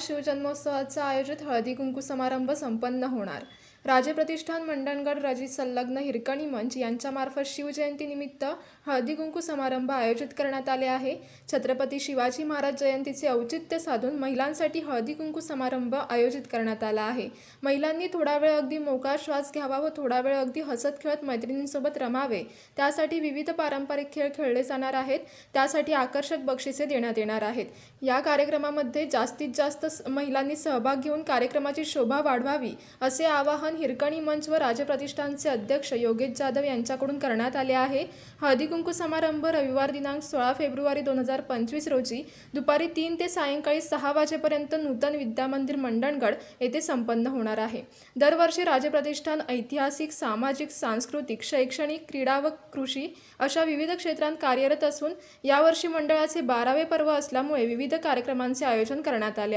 शिवजन्मोत्सवाचा आयोजित हळदी कुंकू समारंभ संपन्न होणार. राजे प्रतिष्ठान मंडणगड रजित संलग्न हिरकणी मंच यांच्यामार्फत शिवजयंतीनिमित्त हळदीकुंकू समारंभ आयोजित करण्यात आले आहे. छत्रपती शिवाजी महाराज जयंतीचे औचित्य साधून महिलांसाठी हळदीकुंकू समारंभ आयोजित करण्यात आला आहे. महिलांनी थोडा वेळ अगदी मोकळा श्वास घ्यावा व थोडा वेळ अगदी हसत खेळत मैत्रिणींसोबत रमावे. त्यासाठी विविध पारंपरिक खेळ खेळले जाणार आहेत. त्यासाठी आकर्षक बक्षिसे देण्यात येणार आहेत. या कार्यक्रमामध्ये जास्तीत जास्त स- महिलांनी सहभाग घेऊन कार्यक्रमाची शोभा वाढवावी असे आवाहन हिरकणी मंच व राजप्रतिष्ठानचे अध्यक्ष योगेश जाधव यांच्याकडून करण्यात आले आहे. हळदीकुंकू समारंभ रविवार दिनांक सोळा फेब्रुवारी दोन हजार पंचवीस रोजी दुपारी तीन ते सायंकाळी सहा वाजेपर्यंत नूतन विद्यामंदिर मंडणगड येथे संपन्न होणार आहे. दरवर्षी राजप्रतिष्ठान ऐतिहासिक सामाजिक सांस्कृतिक शैक्षणिक क्रीडा व कृषी अशा विविध क्षेत्रात कार्यरत असून यावर्षी मंडळाचे बारावे पर्व असल्यामुळे विविध कार्यक्रमांचे आयोजन करण्यात आले आहे